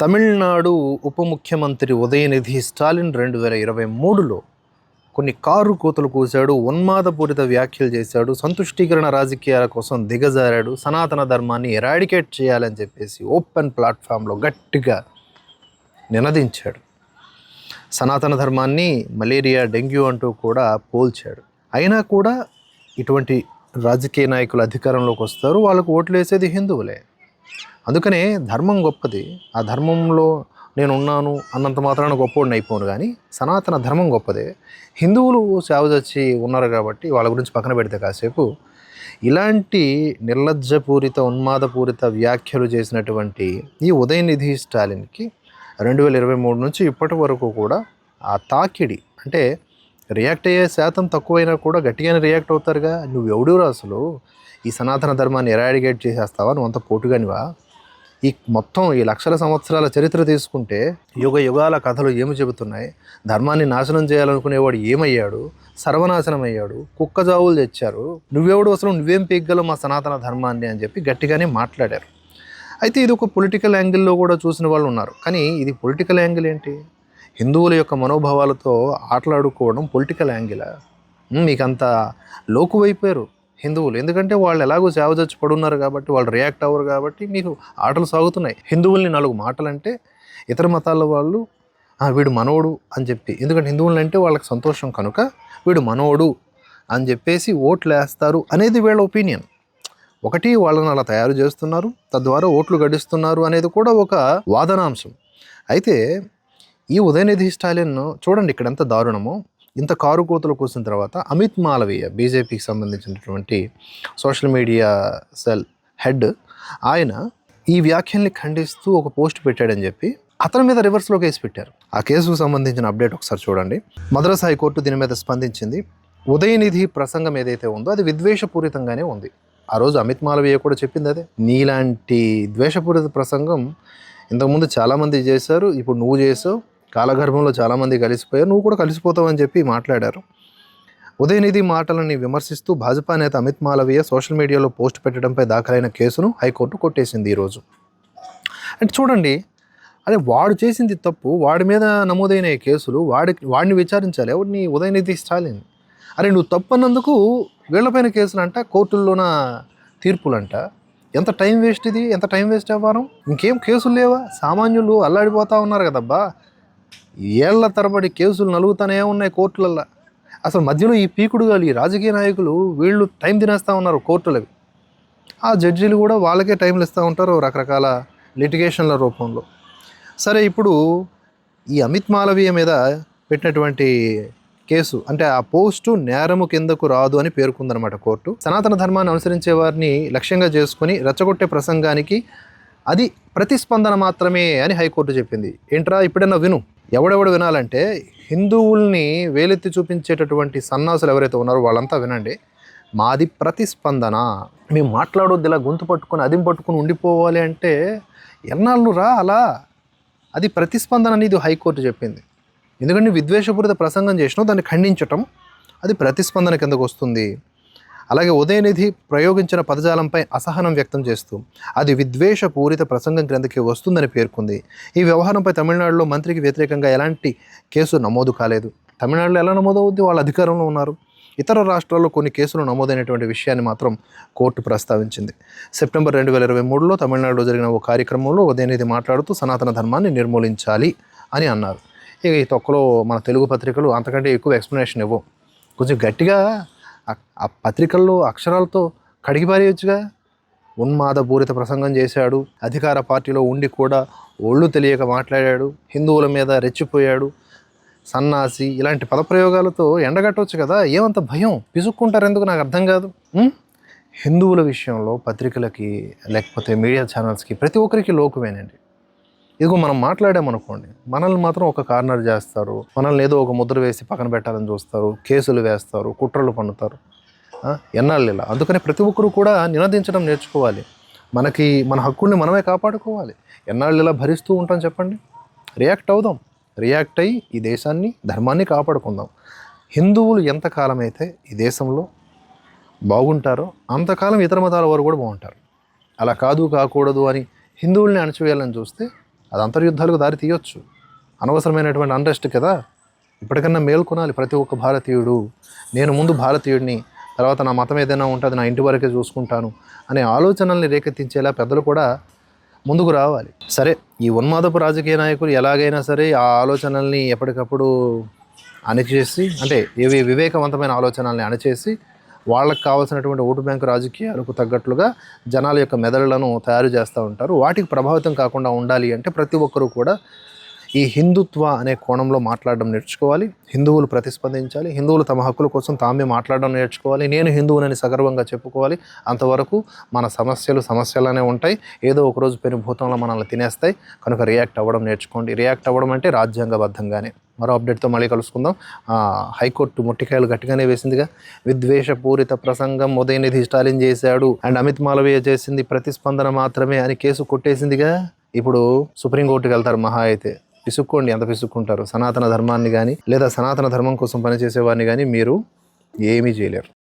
తమిళనాడు ఉప ముఖ్యమంత్రి ఉదయనిధి స్టాలిన్ రెండు వేల ఇరవై మూడులో కొన్ని కారు కూతలు కూశాడు ఉన్మాదపూరిత వ్యాఖ్యలు చేశాడు సంతుష్టీకరణ రాజకీయాల కోసం దిగజారాడు సనాతన ధర్మాన్ని ఎరాడికేట్ చేయాలని చెప్పేసి ఓపెన్ ప్లాట్ఫామ్లో గట్టిగా నినదించాడు. సనాతన ధర్మాన్ని మలేరియా డెంగ్యూ అంటూ కూడా పోల్చాడు. అయినా కూడా ఇటువంటి రాజకీయ నాయకులు అధికారంలోకి వస్తారు వాళ్ళకు ఓట్లు వేసేది హిందువులే. అందుకనే ధర్మం గొప్పది. ఆ ధర్మంలో నేను ఉన్నాను అన్నంత మాత్రాన గొప్పోడిని అయిపోను కానీ సనాతన ధర్మం గొప్పదే. హిందువులు సేవ చచ్చి ఉన్నారు కాబట్టి వాళ్ళ గురించి పక్కన పెడితే కాసేపు ఇలాంటి నిర్లజ్జపూరిత ఉన్మాదపూరిత వ్యాఖ్యలు చేసినటువంటి ఈ ఉదయనిధి స్టాలిన్కి రెండు వేల ఇరవై మూడు నుంచి ఇప్పటి వరకు కూడా ఆ తాకిడి అంటే రియాక్ట్ అయ్యే శాతం తక్కువైనా కూడా గట్టిగానే రియాక్ట్ అవుతారుగా? నువ్వు ఎవడురా అసలు? ఈ సనాతన ధర్మాన్ని ఎరాడిగేట్ చేసేస్తావా? నువ్వు అంత పోటుగానివా? ఈ మొత్తం ఈ లక్షల సంవత్సరాల చరిత్ర తీసుకుంటే యుగ యుగాల కథలు ఏమి చెబుతున్నాయి? ధర్మాన్ని నాశనం చేయాలనుకునేవాడు ఏమయ్యాడు? సర్వనాశనం అయ్యాడు కుక్క జావులు తెచ్చారు? నువ్వెవడు అసలు? నువ్వేం పీగ్గలవు మా సనాతన ధర్మాన్ని? అని చెప్పి గట్టిగానే మాట్లాడారు. అయితే ఇది ఒక పొలిటికల్ యాంగిల్లో కూడా చూసిన వాళ్ళు ఉన్నారు. కానీ ఇది పొలిటికల్ యాంగిల్ ఏంటి? హిందువుల యొక్క మనోభావాలతో ఆటలాడుకోవడం పొలిటికల్ యాంగిలా మీకంత మీకు అంత లోకువైపోయారు. హిందువులు. ఎందుకంటే వాళ్ళు ఎలాగో సేవ చచ్చి పడున్నారు కాబట్టి వాళ్ళు రియాక్ట్ అవ్వరు కాబట్టి మీకు ఆటలు సాగుతున్నాయి. హిందువుల్ని నాలుగు మాటలు అంటే ఇతర మతాల వాళ్ళు వీడు మనోడు అని చెప్పి. ఎందుకంటే హిందువులు అంటే వాళ్ళకి సంతోషం కనుక వీడు మనోడు అని చెప్పేసి ఓట్లు వేస్తారు అనేది వీళ్ళ ఒపీనియన్. ఒకటి వాళ్ళని అలా తయారు చేస్తున్నారు తద్వారా ఓట్లు గడిస్తున్నారు అనేది కూడా ఒక వాదనాంశం. అయితే ఈ ఉదయనిధి స్టాలిన్ చూడండి ఇక్కడ ఎంత దారుణమో. ఇంత కారు కోతలు తర్వాత అమిత్ మాలవీయ బీజేపీకి సంబంధించినటువంటి సోషల్ మీడియా సెల్ హెడ్ ఆయన ఈ వ్యాఖ్యల్ని ఖండిస్తూ ఒక పోస్ట్ పెట్టాడని చెప్పి అతని మీద రివర్స్లో కేసు పెట్టారు. ఆ కేసుకు సంబంధించిన అప్డేట్ ఒకసారి చూడండి. మద్రాస్ హైకోర్టు దీని మీద స్పందించింది ఉదయనిధి ప్రసంగం ఏదైతే ఉందో అది విద్వేషపూరితంగానే ఉంది. ఆ రోజు అమిత్ మాలవీయ కూడా చెప్పింది అదే. నీలాంటి ద్వేషపూరిత ప్రసంగం ఇంతకుముందు చాలామంది చేశారు ఇప్పుడు నువ్వు చేసావు కాలగర్భంలో చాలామంది కలిసిపోయారు. నువ్వు కూడా కలిసిపోతావని చెప్పి మాట్లాడారు. ఉదయనిధి మాటలని విమర్శిస్తూ భాజపా నేత అమిత్ మాలవీయ సోషల్ మీడియాలో పోస్ట్ పెట్టడంపై దాఖలైన కేసును హైకోర్టు కొట్టేసింది ఈరోజు అంటే చూడండి అదే వాడు చేసింది తప్పు వాడి మీద నమోదైన కేసులు వాడి వాడిని విచారించాలి. ఎవరిని? ఉదయనిధి స్టాలిన్. అరే నువ్వు తప్పు అన్నందుకు వీళ్ళపైన కేసులు అంట కోర్టుల్లోన తీర్పులంట. ఎంత టైం వేస్ట్ ఇది? ఎంత టైం వేస్ట్ అవ్వడం ఇంకేం కేసులు లేవా? సామాన్యులు అల్లాడిపోతూ ఉన్నారు కదబ్బా. ఏళ్ళ తరబడి కేసులు నలుగుతానే ఉన్నాయి కోర్టులల్లో. అసలు మధ్యలో ఈ పీకుడుగాలు ఈ రాజకీయ నాయకులు వీళ్ళు టైం తినేస్తూ ఉన్నారు కోర్టులవి. ఆ జడ్జీలు కూడా వాళ్ళకే టైంలు ఇస్తూ ఉంటారు రకరకాల లిటిగేషన్ల రూపంలో. సరే ఇప్పుడు ఈ అమిత్ మాలవీయ మీద పెట్టినటువంటి కేసు అంటే ఆ పోస్టు నేరము కిందకు రాదు అని పేర్కొందనమాట కోర్టు. సనాతన ధర్మాన్ని అనుసరించే వారిని లక్ష్యంగా చేసుకుని రెచ్చగొట్టే ప్రసంగానికి అది ప్రతిస్పందన మాత్రమే అని హైకోర్టు చెప్పింది. ఏంట్రా ఇప్పుడైనా విను. ఎవడెవడు వినాలంటే హిందువుల్ని వేలెత్తి చూపించేటటువంటి సన్నాసులు ఎవరైతే ఉన్నారో వాళ్ళంతా వినండి. మాది ప్రతిస్పందన. మేము మాట్లాడొద్దు ఇలా గొంతు పట్టుకొని అదిం పట్టుకొని ఉండిపోవాలి అంటే ఎన్నాళ్ళు రా అలా? అది ప్రతిస్పందన అనేది హైకోర్టు చెప్పింది. ఎందుకంటే విద్వేషపూరిత ప్రసంగం చేసినా దాన్ని ఖండించటం అది ప్రతిస్పందన కిందకు వస్తుంది. అలాగే ఉదయనిధి ప్రయోగించిన పదజాలంపై అసహనం వ్యక్తం చేస్తూ అది విద్వేషపూరిత ప్రసంగం క్రిందకి వస్తుందని పేర్కొంది. ఈ వ్యవహారంపై తమిళనాడులో మంత్రికి వ్యతిరేకంగా ఎలాంటి కేసు నమోదు కాలేదు. తమిళనాడులో ఎలా నమోదవుద్ది? వాళ్ళ అధికారంలో ఉన్నారు. ఇతర రాష్ట్రాల్లో కొన్ని కేసులు నమోదైనటువంటి విషయాన్ని మాత్రం కోర్టు ప్రస్తావించింది. సెప్టెంబర్ రెండు వేల ఇరవై మూడులో తమిళనాడులో జరిగిన ఓ కార్యక్రమంలో ఉదయనిధి మాట్లాడుతూ సనాతన ధర్మాన్ని నిర్మూలించాలి అని అన్నారు. ఇక ఈ తొక్కలో మన తెలుగు పత్రికలు అంతకంటే ఎక్కువ ఎక్స్ప్లెనేషన్ ఇవ్వవు. కొంచెం గట్టిగా ఆ- పత్రికల్లో అక్షరాలతో కడిగిపారేయొచ్చుగా ఉన్మాదపూరిత ప్రసంగం చేశాడు. అధికార పార్టీలో ఉండి కూడా ఒళ్ళు తెలియక మాట్లాడాడు. హిందువుల మీద రెచ్చిపోయాడు. సన్నాసి ఇలాంటి పదప్రయోగాలతో ఎండగట్టవచ్చు కదా? ఏమంత భయం? పిసుక్కుంటారు ఎందుకు? నాకు అర్థం కాదు. హిందువుల విషయంలో పత్రికలకి లేకపోతే మీడియా ఛానల్స్కి ప్రతి ఒక్కరికి లోకువేనండి. ఇదిగో మనం మాట్లాడామనుకోండి మనల్ని మాత్రం ఒక కార్నర్ చేస్తారు మనల్ని ఏదో ఒక ముద్ర వేసి పక్కన పెట్టాలని చూస్తారు కేసులు వేస్తారు కుట్రలు పన్నుతారు. ఎన్నాళ్ళు ఇలా? అందుకని ప్రతి ఒక్కరు కూడా నినదించడం నేర్చుకోవాలి. మనకి మన హక్కుల్ని మనమే కాపాడుకోవాలి. ఎన్నాళ్ళు ఇలా భరిస్తూ ఉంటాం చెప్పండి? రియాక్ట్ అవుదాం. రియాక్ట్ అయ్యి ఈ దేశాన్ని ధర్మాన్ని కాపాడుకుందాం. హిందువులు ఎంతకాలం అయితే ఈ దేశంలో బాగుంటారో అంతకాలం ఇతర మతాల వారు కూడా బాగుంటారు. అలా కాదు కాకూడదు అని హిందువుల్ని అణచివేయాలని చూస్తే అది అంతర్యుద్ధాలకు దారి తీయొచ్చు. అనవసరమైనటువంటి అన్రెస్ట్ కదా. ఇప్పటికన్నా మేల్కొనాలి ప్రతి ఒక్క భారతీయుడు. నేను ముందు భారతీయుడిని తర్వాత నా మతం ఏదైనా ఉంటుంది నా ఇంటి వరకే చూసుకుంటాను అనే ఆలోచనల్ని రేకెత్తించేలా పెద్దలు కూడా ముందుకు రావాలి. సరే ఈ ఉన్మాదపు రాజకీయ నాయకులు ఎలాగైనా సరే ఆ ఆలోచనల్ని ఎప్పటికప్పుడు అణిచేసి అంటే ఏవి వివేకవంతమైన ఆలోచనల్ని అణచేసి వాళ్ళకి కావాల్సినటువంటి ఓటు బ్యాంకు రాజకీయాలకు తగ్గట్లుగా జనాల యొక్క మెదడులను తయారు చేస్తూ ఉంటారు. వాటికి ప్రభావితం కాకుండా ఉండాలి అంటే ప్రతి ఒక్కరూ కూడా ఈ హిందుత్వ అనే కోణంలో మాట్లాడడం నేర్చుకోవాలి. హిందువులు ప్రతిస్పందించాలి. హిందువులు తమ హక్కుల కోసం తామే మాట్లాడడం నేర్చుకోవాలి. నేను హిందువునని సగర్వంగా చెప్పుకోవాలి. అంతవరకు మన సమస్యలు సమస్యలనే ఉంటాయి. ఏదో ఒక రోజు పెనుభూతంలో మనల్ని తినేస్తాయి. కనుక రియాక్ట్ అవ్వడం నేర్చుకోండి. రియాక్ట్ అవ్వడం అంటే రాజ్యాంగబద్ధంగానే. మరో అప్డేట్తో మళ్ళీ కలుసుకుందాం. ఆ, హైకోర్టు మొట్టికాయలు గట్టిగానే వేసిందిగా. విద్వేషపూరిత ప్రసంగం ఉదయనిధి స్టాలిన్ చేశాడు అండ్ అమిత్ మాలవీయ చేసింది ప్రతిస్పందన మాత్రమే అని కేసు కొట్టేసిందిగా. ఇప్పుడు సుప్రీంకోర్టుకి వెళ్తారు మహా అయితే. పిసుక్కోండి ఎంత పిసుక్కుంటారు? సనాతన ధర్మాన్ని కానీ లేదా సనాతన ధర్మం కోసం పనిచేసే వారిని కానీ మీరు ఏమీ చేయలేరు.